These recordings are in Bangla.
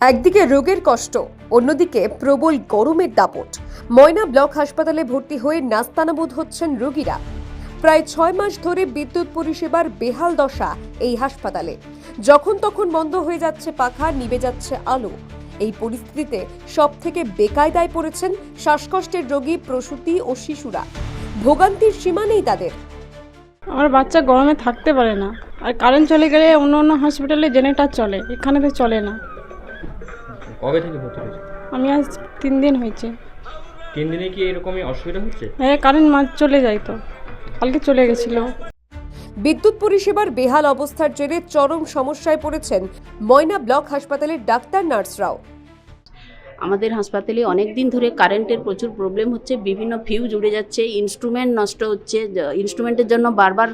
একদিকে রোগের কষ্ট, অন্যদিকে প্রবল গরমের দাপট। ময়না ব্লক হাসপাতালে ভর্তি হয়ে নাস্তানাবোধ হচ্ছেন রোগীরা। প্রায় ছয় মাস ধরে বিদ্যুৎ পরিষেবার বেহাল দশা এই হাসপাতালে। যখন তখন বন্ধ হয়ে যাচ্ছে পাখা, নিভে যাচ্ছে আলো। এই পরিস্থিতিতে সব থেকে বেকায়দায় পড়েছেন শ্বাসকষ্টের রোগী প্রসূতি ও শিশুরা। ভোগান্তির সীমা নেই তাদের। আমার বাচ্চা গরমে থাকতে পারে না। আর কারেন্ট চলে গেলে অন্য অন্য হসপিটালে জেনারেটার চলে এখানে তো চলে না। কবে থেকে ভর্তি হয়েছে? আমি আজ তিন দিন হয়েছে। তিন দিনে কি এরকমই অসুবিধা হচ্ছে? হ্যাঁ কারেন্ট মাছ চলে যায় তো। কালকে চলে গেছিল। বিদ্যুৎ পরিষেবার বেহাল অবস্থার জেরে চরম সমস্যায় পড়েছেন ময়না ব্লক হাসপাতালের ডাক্তার নার্সরাও। আমাদের হাসপাতালে অনেক দিন ধরে কারেন্টের প্রচুর প্রবলেম হচ্ছে বিভিন্ন ফিউজ উড়ে যাচ্ছে ইনস্ট্রুমেন্ট নষ্ট হচ্ছে ইনস্ট্রুমেন্টের জন্য বারবার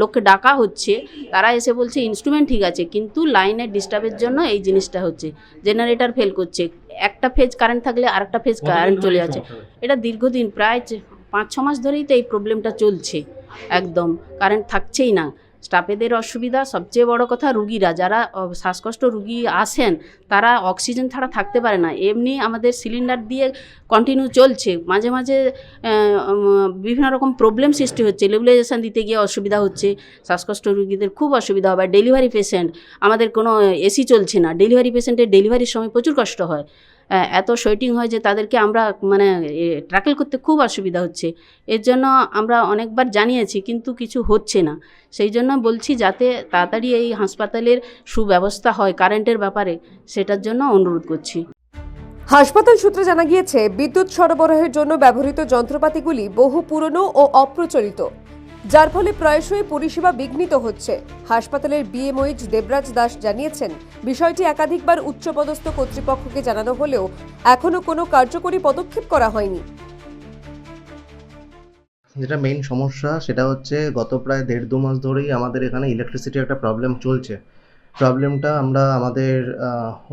লোককে ডাকা হচ্ছে তারা এসে বলছে ইনস্ট্রুমেন্ট ঠিক আছে কিন্তু লাইনের ডিস্টার্বের জন্য এই জিনিসটা হচ্ছে জেনারেটর ফেল করছে একটা ফেজ কারেন্ট থাকলে আরেকটা ফেজ কারেন্ট চলে যাচ্ছে। এটা দীর্ঘদিন প্রায় পাঁচ ছ মাস ধরেই তো এই প্রবলেমটা চলছে একদম কারেন্ট থাকছেই না। স্টাফেদের অসুবিধা। সবচেয়ে বড় কথা রুগীরা, যারা শ্বাসকষ্ট রুগী আসেন তারা অক্সিজেন ছাড়া থাকতে পারে না। এমনি আমাদের সিলিন্ডার দিয়ে কন্টিনিউ চলছে। মাঝে মাঝে বিভিন্ন রকম প্রবলেম সৃষ্টি হচ্ছে। লেবুলাইজেশন দিতে গিয়ে অসুবিধা হচ্ছে। শ্বাসকষ্ট রুগীদের খুব অসুবিধা হবে ডেলিভারি পেশেন্ট আমাদের কোনো এসি চলছে না। ডেলিভারি পেশেন্টের ডেলিভারির সময় প্রচুর কষ্ট হয়। এত শোয়েটিং হয় যে তাদেরকে আমরা মানে ট্র্যাকেল করতে খুব অসুবিধা হচ্ছে। এর জন্য আমরা অনেকবার জানিয়েছি, কিন্তু কিছু হচ্ছে না। সেই জন্য বলছি যাতে তাড়াতাড়ি এই হাসপাতালের সুব্যবস্থা হয়, কারেন্টের ব্যাপারে, সেটার জন্য অনুরোধ করছি। হাসপাতাল সূত্রে জানা গিয়েছে, বিদ্যুৎ সরবরাহের জন্য ব্যবহৃত যন্ত্রপাতিগুলি বহু পুরনো ও অপ্রচলিত। যার ফলে প্রায়শই পরিষেবা বিঘ্নিত হচ্ছে। হাসপাতালের বিএমওইচ দেবরাজ দাস জানিয়েছেন, বিষয়টি একাধিকবার উচ্চপদস্থ কর্তৃপক্ষকে জানানো হলেও এখনও কোনো কার্যকরী পদক্ষেপ করা হয়নি। যেটা মেইন সমস্যা সেটা হচ্ছে গত প্রায় দেড় দু মাস ধরেই আমাদের এখানে ইলেকট্রিসিটি একটা প্রবলেম চলছে। প্রবলেমটা আমরা আমাদের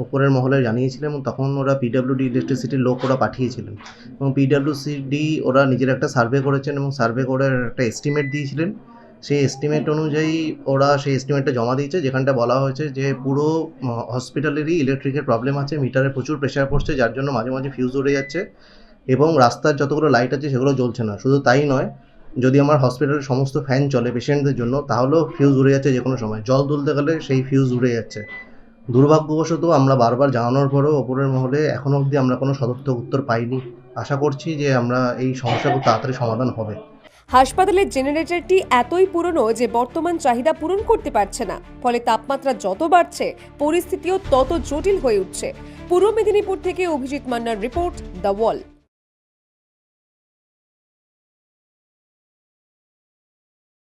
ওপরের মহলে জানিয়েছিলাম এবং তখন ওরা পিডাব্লিউডি ইলেকট্রিসিটির লোক ওরা পাঠিয়েছিলেন। এবং পিডাব্লিউসিডি ওরা নিজের একটা সার্ভে করেছেন এবং সার্ভে করে একটা এস্টিমেট দিয়েছিলেন। সেই এস্টিমেট অনুযায়ী ওরা সেই এস্টিমেটটা জমা দিয়েছে, যেখানটা বলা হয়েছে যে পুরো হসপিটালেরই ইলেকট্রিকের প্রবলেম আছে মিটারে প্রচুর প্রেশার পড়ছে, যার জন্য মাঝে মাঝে ফিউজ উড়ে যাচ্ছে এবং রাস্তার যতগুলো লাইট আছে সেগুলো জ্বলছে না। শুধু তাই নয় যদি আমার হসপিটালের সমস্ত ফ্যান চলে পেশেন্টদের জন্য, তাহলেও ফিউজ উড়ে যাচ্ছে যে কোনো সময়। জল তুলতে গেলে সেই ফিউজ উড়ে যাচ্ছে। দুর্ভাগ্যবশত আমরা বারবার জানানোর পরেও ওপরের মহলে এখনও অবধি আমরা কোনো সদর্থক উত্তর পাইনি। আশা করছি যে আমরা এই সমস্যা খুব তাড়াতাড়ি সমাধান হবে। হাসপাতালের জেনারেটরটি এতই পুরনো যে বর্তমান চাহিদা পূরণ করতে পারছে না। ফলে তাপমাত্রা যত বাড়ছে, পরিস্থিতিও তত জটিল হয়ে উঠছে। পূর্ব মেদিনীপুর থেকে অভিজিৎ মান্নার রিপোর্ট দ্য ওয়াল